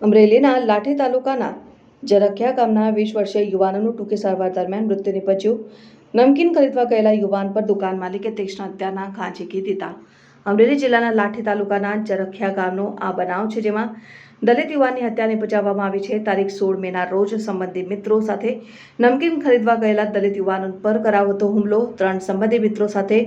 અમરેલીના લાઠી તાલુકાના જરખિયા ગામના વીસ વર્ષીય યુવાનનું ટૂંકી સારવાર દરમિયાન મૃત્યુ નિપજ્યું. નમકીન ખરીદવા ગયેલા યુવાન પર દુકાન માલિકે તીક્ષ્ણ હત્યાના ઘા ઝીકી દીધા. અમરેલી જિલ્લાના લાઠી તાલુકાના ચરખિયા ગામનો આ બનાવ છે, જેમાં દલિત યુવાનની હત્યાને નિપજાવવામાં આવી છે. તારીખ સોળ મેના રોજ સંબંધી મિત્રો સાથે નમકીન ખરીદવા ગયેલા દલિત યુવાન પર કરાયો હતો હુમલો. ત્રણ સંબંધી મિત્રો સાથે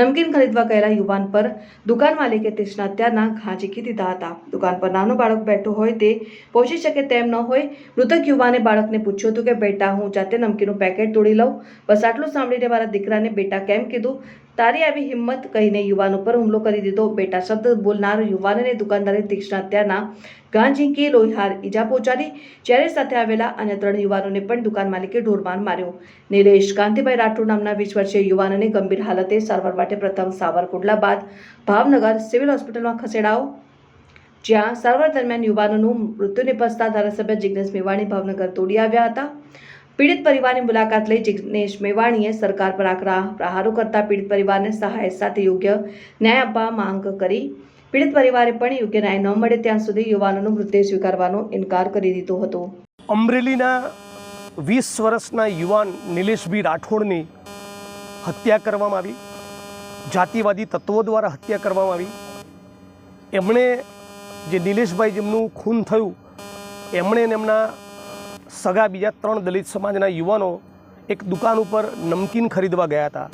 નમકીન ખરીદવા ગયેલા યુવાન પર દુકાન માલિકે તીક્ષ્ણ હત્યાના ઘા ઝીકી દીધા હતા. દુકાન પર નાનો બાળક બેઠો હોય તે પહોંચી શકે તેમ ન હોય મૃતક યુવાને બાળકને પૂછ્યું હતું કે, બેટા, હું જાતે નમકીનું પેકેટ તોડી લઉં? બસ આટલું સાંભળીને મારા દીકરાને બેટા કેમ કીધું? તારી આવી હિંમત કહીને યુવાન ઉપર હુમલો કરી દીધો. બેટા શબ્દ બોલનાર યુવાનને દુકાનદારે તીક્ષ્ણ હત્યાના ગાં ઝીંકી લોહીહાર ઈજા પહોંચાડી. ચેરે સાથે આવેલા અને ત્રણ યુવાનોને પણ દુકાન માલિકે ઢોરમાર માર્યો. નિલેશ કાંતિભાઈ રાઠોડ નામના વીસ વર્ષીય યુવાનને ગંભીર હાલતે સારવાર માટે પ્રથમ સાવરકુંડલા બાદ ભાવનગર સિવિલ હોસ્પિટલમાં ખસેડાયો. જ્યાં સારવાર દરમિયાન યુવાનોનું મૃત્યુ નિપજતા ધારાસભ્ય જિગ્નેશ મેવાણી ભાવનગર તોડી આવ્યા હતા. પીડિત પરિવારની મુલાકાત લઈ જિગ્નેશ મેવાણીએ સરકાર પર આકરા પ્રહારો કરતા પીડિત પરિવારને સહાય સાથે યોગ્ય ન્યાય આપવા માંગ કરી. પીડિત પરિવારે પણ યોગ્ય ન્યાય ન મળે ત્યાં સુધી યુવાનોનો મૃતદેહ સ્વીકારવાનો ઇનકાર કરી દીધો હતો. અમરેલીના વીસ વર્ષના યુવાન નિલેશભી રાઠોડની હત્યા કરવામાં આવી. જાતિવાદી તત્વો દ્વારા હત્યા કરવામાં આવી. એમણે જે નિલેશભાઈ જેમનું ખૂન થયું, એમણે એમના સગા બીજા ત્રણ દલિત સમાજના યુવાનો એક દુકાન ઉપર નમકીન ખરીદવા ગયા હતા.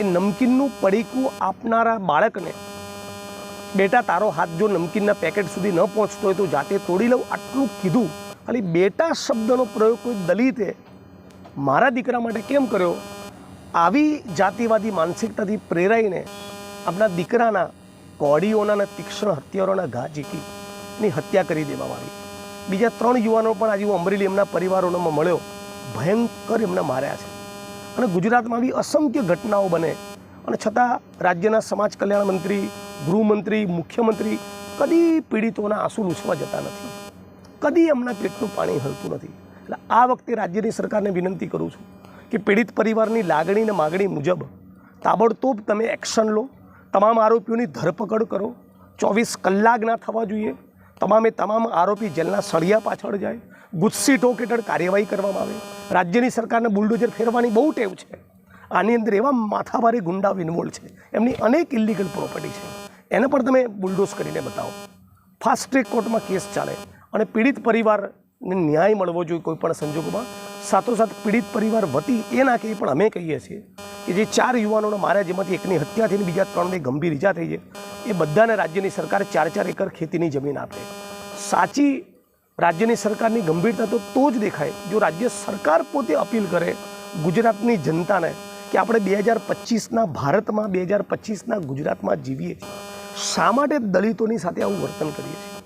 એ નમકીનનું પડીકું આપનારા બાળકને બેટા તારો હાથ જો નમકીનના પેકેટ સુધી ન પહોંચતો હોય તો જાતે તોડી લઉં આટલું કીધું. ખાલી બેટા શબ્દનો પ્રયોગ કોઈ દલિતે મારા દીકરા માટે કેમ કર્યો? આવી જાતિવાદી માનસિકતાથી પ્રેરાઈને આપણા દીકરાના કોડીઓના તીક્ષ્ણ હત્યારોના ઘા ઝીકી ની હત્યા કરી દેવામાં આવી. બીજા ત્રણ યુવાનો પણ આજે હું અમરેલી એમના પરિવારોમાં મળ્યો. ભયંકર એમને માર્યા છે. અને ગુજરાતમાં આવી અસંખ્ય ઘટનાઓ બને. અને છતાં રાજ્યના સમાજ કલ્યાણ મંત્રી, ગૃહમંત્રી, મુખ્યમંત્રી કદી પીડિતોના આંસુ લૂછવા જતા નથી. કદી એમના પેટનું પાણી હલતું નથી. એટલે આ વખતે રાજ્યની સરકારને વિનંતી કરું છું કે પીડિત પરિવારની લાગણી અને માગણી મુજબ તાબડતોબ તમે એક્શન લો. તમામ આરોપીઓની ધરપકડ કરો. ચોવીસ કલાક ના થવા જોઈએ. તમામે તમામ આરોપી જેલના સળિયા પાછળ જાય, ગુસ્સી ટોક હેઠળ કાર્યવાહી કરવામાં આવે. રાજ્યની સરકારને બુલડોઝર ફેરવાની બહુ ટેવ છે. આની અંદર એવા માથાભારી ગુંડાઓ ઇન્વોલ્વ છે. એમની અનેક ઇલિગલ પ્રોપર્ટી છે. એને પણ તમે બુલડોઝ કરીને બતાવો. ફાસ્ટ ટ્રેક કોર્ટમાં કેસ ચાલે અને પીડિત પરિવારને ન્યાય મળવો જોઈએ કોઈપણ સંજોગોમાં. સાથોસાથ પીડિત પરિવાર વતી એ ના કહી પણ અમે કહીએ છીએ કે જે ચાર યુવાનોને માર્યા જેમાંથી એકની હત્યા થઈને બીજા ત્રણને ગંભીર ઈજા થઈ છે, એ બધાને રાજ્યની સરકાર ચાર ચાર એકર ખેતીની જમીન આપે. સાચી રાજ્યની સરકારની ગંભીરતા તો તો જ દેખાય. જો રાજ્ય સરકાર પોતે અપીલ કરે ગુજરાતની જનતાને કે આપણે બે હજાર પચીસના ભારતમાં, બે હજાર પચીસના ગુજરાતમાં જીવીએ છીએ, શા માટે દલિતોની સાથે આવું વર્તન કરીએ છીએ?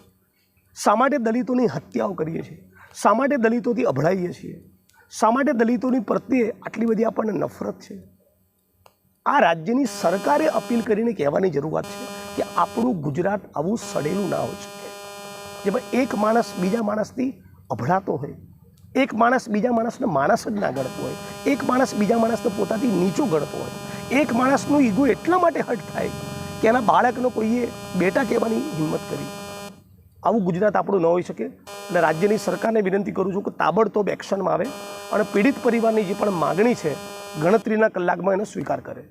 શા માટે દલિતોની હત્યાઓ કરીએ છીએ? શા માટે દલિતોથી અભળાઈએ છીએ? શા માટે દલિતોની પ્રત્યે આટલી બધી આપણને નફરત છે? આ રાજ્યની સરકારે અપીલ કરીને કહેવાની જરૂરિયાત છે કે આપણું ગુજરાત આવું સડેલું ના હોઈ શકે. જેમાં એક માણસ બીજા માણસથી અભડાતો હોય, એક માણસ બીજા માણસને માણસ જ ના ગણતો હોય, એક માણસ બીજા માણસને પોતાથી નીચો ગણતો હોય, એક માણસનું ઈગો એટલા માટે હટ થાય કે એના બાળકનો કોઈએ બેટા કહેવાની હિંમત કરી. આવું ગુજરાત આપણું ન હોઈ શકે. અને રાજ્યની સરકારને વિનંતી કરું છું કે તાબડતોબ એક્શનમાં આવે અને પીડિત પરિવારની જે પણ માગણી છે ગણતરીના કલાકમાં એનો સ્વીકાર કરે.